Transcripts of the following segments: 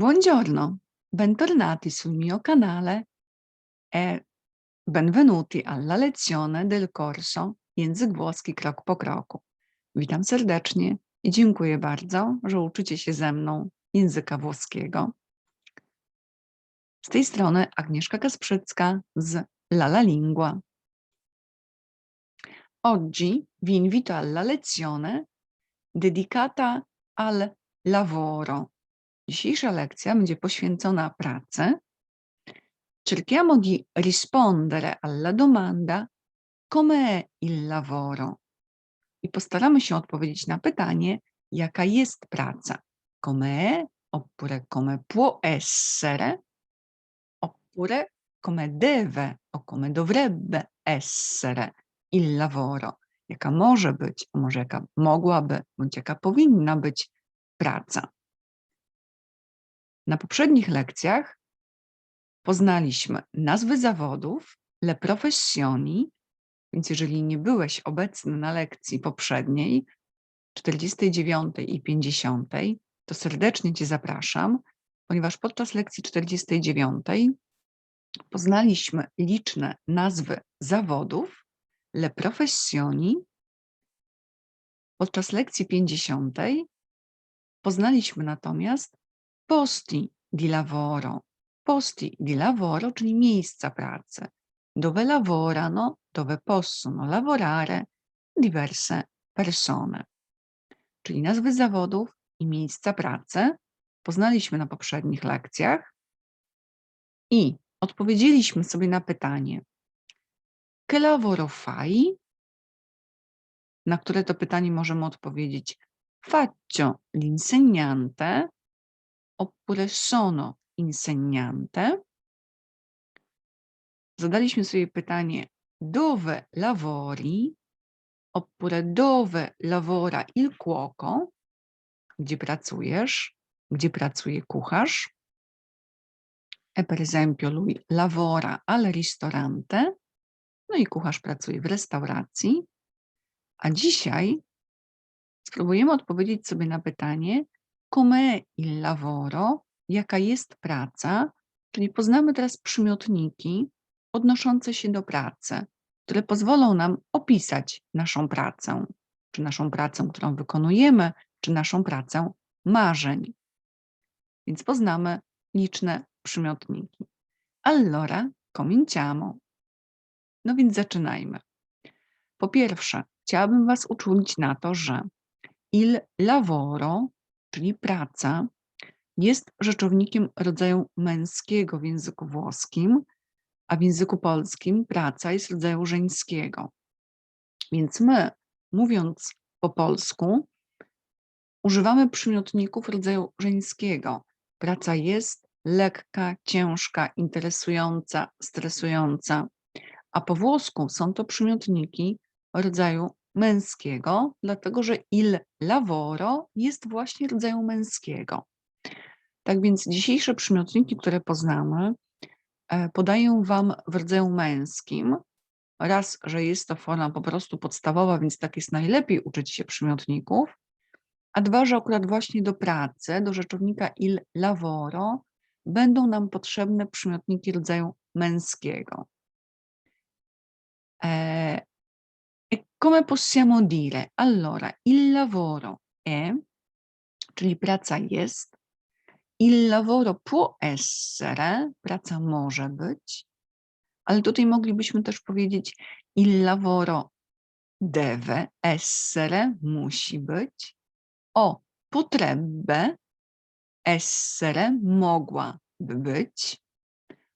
Buongiorno, bentornati sul mio canale e benvenuti alla lezione del corso Język włoski krok po kroku. Witam serdecznie i dziękuję bardzo, że uczycie się ze mną języka włoskiego. Z tej strony Agnieszka Kasprzycka z Lala Lingua. Oggi vi invito alla lezione dedicata al lavoro. Dzisiejsza lekcja będzie poświęcona pracy. Cerchiamo di rispondere alla domanda com'è il lavoro? I postaramy się odpowiedzieć na pytanie, jaka jest praca. Com'è oppure come può essere oppure come deve o come dovrebbe essere il lavoro. Jaka może być, a może jaka mogłaby, bądź jaka powinna być praca. Na poprzednich lekcjach poznaliśmy nazwy zawodów, le professioni, więc jeżeli nie byłeś obecny na lekcji poprzedniej, 49 i 50, to serdecznie Cię zapraszam, ponieważ podczas lekcji 49 poznaliśmy liczne nazwy zawodów, le professioni. Podczas lekcji 50 poznaliśmy natomiast posti di lavoro. Posti di lavoro, czyli miejsca pracy. Dove lavorano, dove possono lavorare diverse persone. Czyli nazwy zawodów i miejsca pracy poznaliśmy na poprzednich lekcjach i odpowiedzieliśmy sobie na pytanie che lavoro fai? Na które to pytanie możemy odpowiedzieć faccio l'insegnante oppure sono insegnante. Zadaliśmy sobie pytanie dove lavori oppure dove lavora il cuoco, gdzie pracujesz, gdzie pracuje kucharz. E per esempio lui lavora al ristorante, no i kucharz pracuje w restauracji. A dzisiaj spróbujemy odpowiedzieć sobie na pytanie, com'è il lavoro, jaka jest praca, czyli poznamy teraz przymiotniki odnoszące się do pracy, które pozwolą nam opisać naszą pracę, czy naszą pracę, którą wykonujemy, czy naszą pracę marzeń. Więc poznamy liczne przymiotniki. Allora, cominciamo. No więc zaczynajmy. Po pierwsze, chciałabym Was uczulić na to, że il lavoro czyli praca, jest rzeczownikiem rodzaju męskiego w języku włoskim, a w języku polskim praca jest rodzaju żeńskiego. Więc my, mówiąc po polsku, używamy przymiotników rodzaju żeńskiego. Praca jest lekka, ciężka, interesująca, stresująca, a po włosku są to przymiotniki rodzaju męskiego, dlatego że il lavoro jest właśnie rodzaju męskiego. Tak więc dzisiejsze przymiotniki, które poznamy, e, podaję Wam w rodzaju męskim. Raz, że jest to forma po prostu podstawowa, więc tak jest najlepiej uczyć się przymiotników, a dwa, że akurat właśnie do pracy, do rzeczownika il lavoro, będą nam potrzebne przymiotniki rodzaju męskiego. Come possiamo dire? Allora, il lavoro è, czyli praca jest, il lavoro può essere, praca może być, ale tutaj moglibyśmy też powiedzieć il lavoro deve essere, musi być, o potrebbe essere, mogłaby być,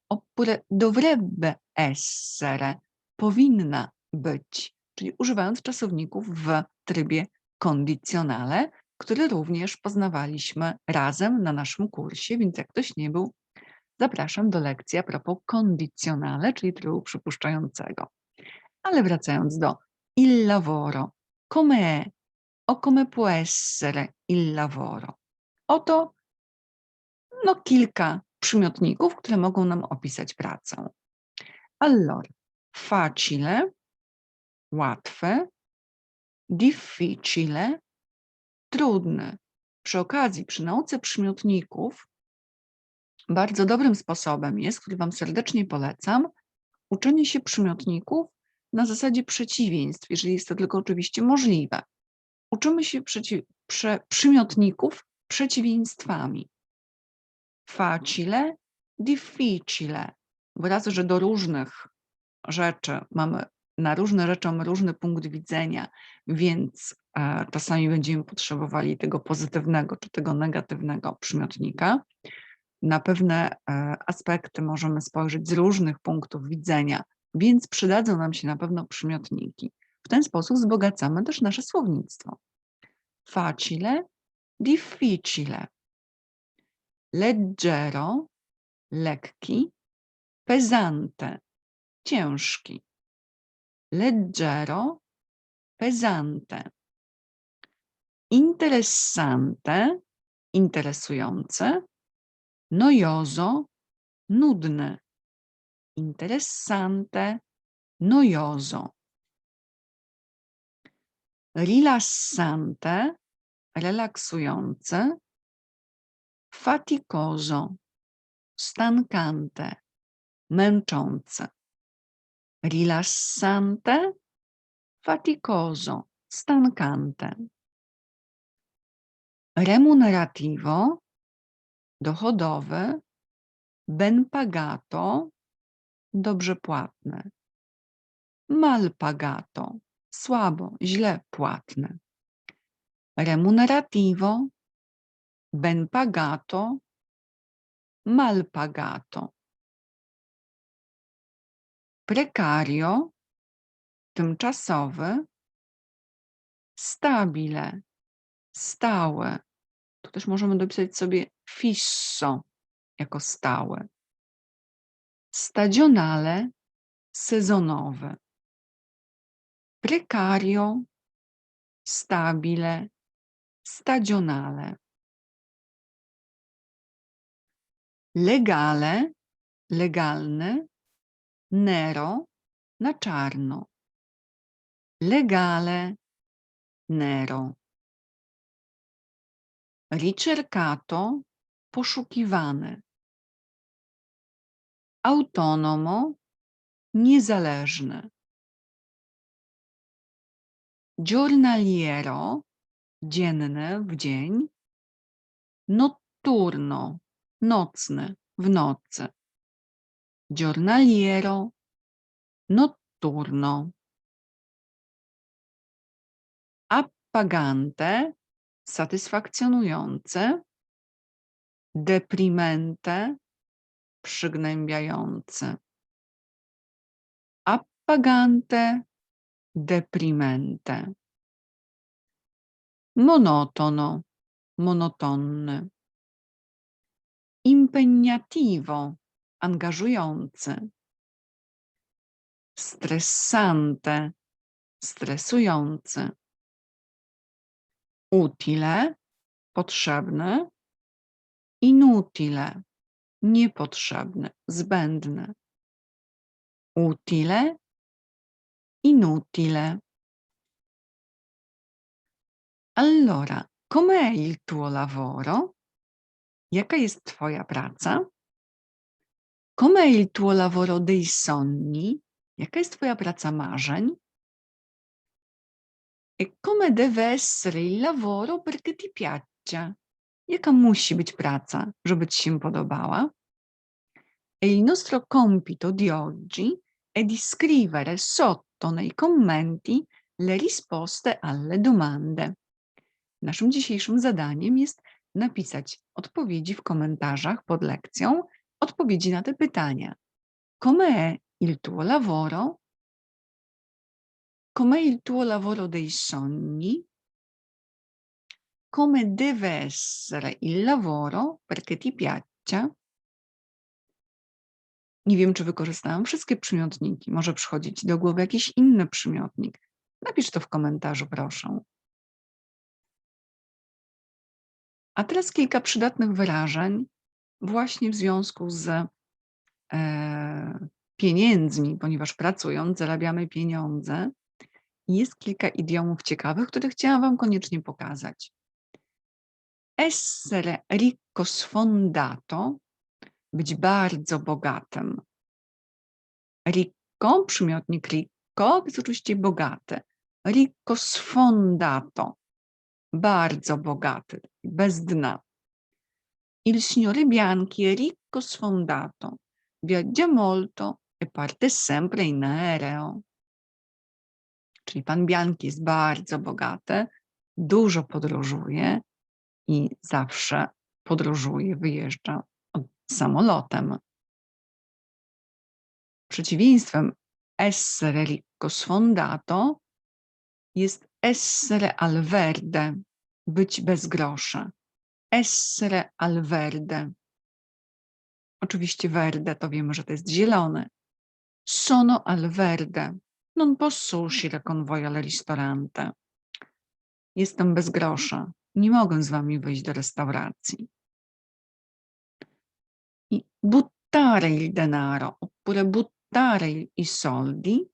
oppure dovrebbe essere, powinna być czyli używając czasowników w trybie kondicjonale, który również poznawaliśmy razem na naszym kursie, więc jak ktoś nie był, zapraszam do lekcji a propos kondicjonale, czyli trybu przypuszczającego. Ale wracając do il lavoro, com'è o come può essere il lavoro? Oto no, kilka przymiotników, które mogą nam opisać pracę. Allora, facile łatwe, difficile, trudne. Przy okazji, przy nauce przymiotników, Bardzo dobrym sposobem jest, który Wam serdecznie polecam, uczenie się przymiotników na zasadzie przeciwieństw, jeżeli jest to tylko oczywiście możliwe. Uczymy się przeciw, prze, przymiotników przeciwieństwami. Facile, difficile. Wyraz, że do różnych rzeczy mamy, na różne rzeczy mamy różny punkt widzenia, więc e, czasami będziemy potrzebowali tego pozytywnego czy tego negatywnego przymiotnika. Na pewne e, aspekty możemy spojrzeć z różnych punktów widzenia, więc przydadzą nam się na pewno przymiotniki. W ten sposób wzbogacamy też nasze słownictwo. Facile, difficile. Leggero, lekki, pesante, ciężki. Leggero, pesante. Interessante, interesujące. Noioso, nudne. Interessante, noioso. Rilassante, relaksujące. Faticoso, stancante, męczące. Rilassante, faticoso, stancante. Remunerativo, dochodowy, ben pagato, dobrze płatne. Mal pagato, słabo, źle płatne. Remunerativo, ben pagato, mal pagato. Precario, tymczasowy, stabile, stałe. Tu też możemy dopisać sobie fisso jako stałe. Stagionale, sezonowe. Precario, stabile, stagionale. Legale, legalny, nero, na czarno. Legale, nero. Ricercato, poszukiwane. Autonomo, niezależne. Giornaliero, dzienne, w dzień. Notturno, nocny, w nocy. Giornaliero, notturno. Appagante, satysfakcjonujące. Deprimente, przygnębiające. Appagante, deprimente. Monotono, monotonny. Impegnativo, angażujący. Stressante, stresujący. Utile, potrzebny. Inutile, niepotrzebny, zbędny. Utile, inutile. Allora, com'è il tuo lavoro? Jaka jest twoja praca? Com'è il tuo lavoro dei sogni? Jaka jest twoja praca marzeń? E come deve essere il lavoro perché ti piaccia? Jaka musi być praca, żeby ci się podobała? E il nostro compito di oggi è di scrivere sotto nei commenti le risposte alle domande. Naszym dzisiejszym zadaniem jest napisać odpowiedzi w komentarzach pod lekcją, odpowiedzi na te pytania. Com'è il tuo lavoro? Com'è il tuo lavoro dei sogni? Come deve essere il lavoro perché ti piaccia? Nie wiem, czy wykorzystałam wszystkie przymiotniki. Może przychodzić do głowy jakiś inny przymiotnik. Napisz to w komentarzu, proszę. A teraz kilka przydatnych wyrażeń właśnie w związku z e, pieniędzmi, ponieważ pracując zarabiamy pieniądze. Jest kilka idiomów ciekawych, które chciałam Wam koniecznie pokazać. Essere ricco sfondato być bardzo bogatym. Ricco, przymiotnik ricco, jest oczywiście bogaty. Ricco sfondato, bardzo bogaty, bez dna. Il signore Bianchi è ricco sfondato, viaggia molto e parte sempre in aereo. Czyli pan Bianchi jest bardzo bogaty, dużo podróżuje i zawsze podróżuje, wyjeżdża samolotem. Przeciwieństwem essere ricco sfondato jest essere al verde, być bez grosza. Essere al verde. Oczywiście verde to wiemy, że to jest zielony. Sono al verde. Non posso uscire con voi al ristorante. Jestem bez grosza. Nie mogę z wami wyjść do restauracji. I buttare il denaro, oppure buttare i soldi,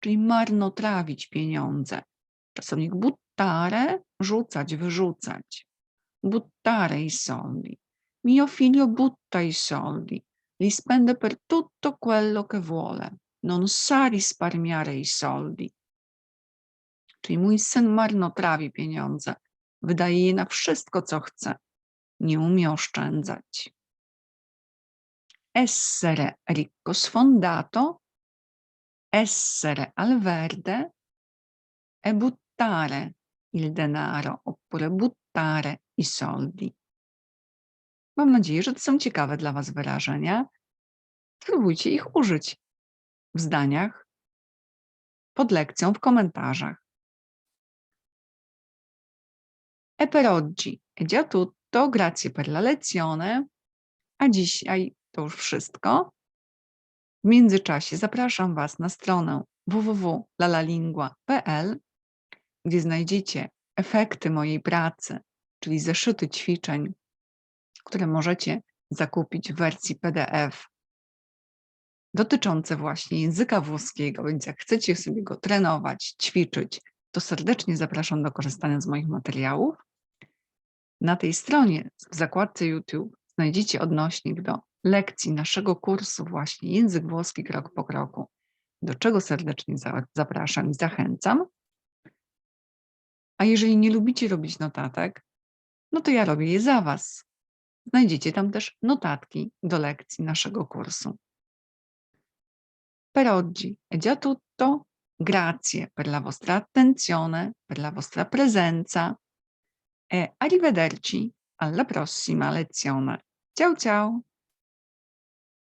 czyli marnotrawić pieniądze. Czasownik buttare, rzucać, wyrzucać. Buttare i soldi. Mio figlio butta i soldi. Li spende per tutto quello che vuole. Non sa risparmiare i soldi. Czyli mój syn marnotrawi pieniądze. Wydaje je na wszystko, co chce. Nie umie oszczędzać. Essere ricco sfondato, essere al verde e buttare il denaro oppure buttare i soldi. Mam nadzieję, że to są ciekawe dla Was wyrażenia. Spróbujcie ich użyć w zdaniach, pod lekcją, w komentarzach. E per oggi è già tutto, grazie per la lezione, a dzisiaj to już wszystko. W międzyczasie zapraszam Was na stronę www.lalalingua.pl, gdzie znajdziecie efekty mojej pracy, czyli zeszyty ćwiczeń, które możecie zakupić w wersji PDF dotyczące właśnie języka włoskiego, więc jak chcecie sobie go trenować, ćwiczyć, to serdecznie zapraszam do korzystania z moich materiałów. Na tej stronie w zakładce YouTube znajdziecie odnośnik do lekcji naszego kursu właśnie Język Włoski Krok po Kroku, do czego serdecznie zapraszam i zachęcam. A jeżeli nie lubicie robić notatek, no to ja robię je za Was. Znajdziecie tam też notatki do lekcji naszego kursu. Per oggi è già tutto. Grazie per la vostra attenzione, per la vostra presenza e arrivederci alla prossima lezione. Ciao ciao!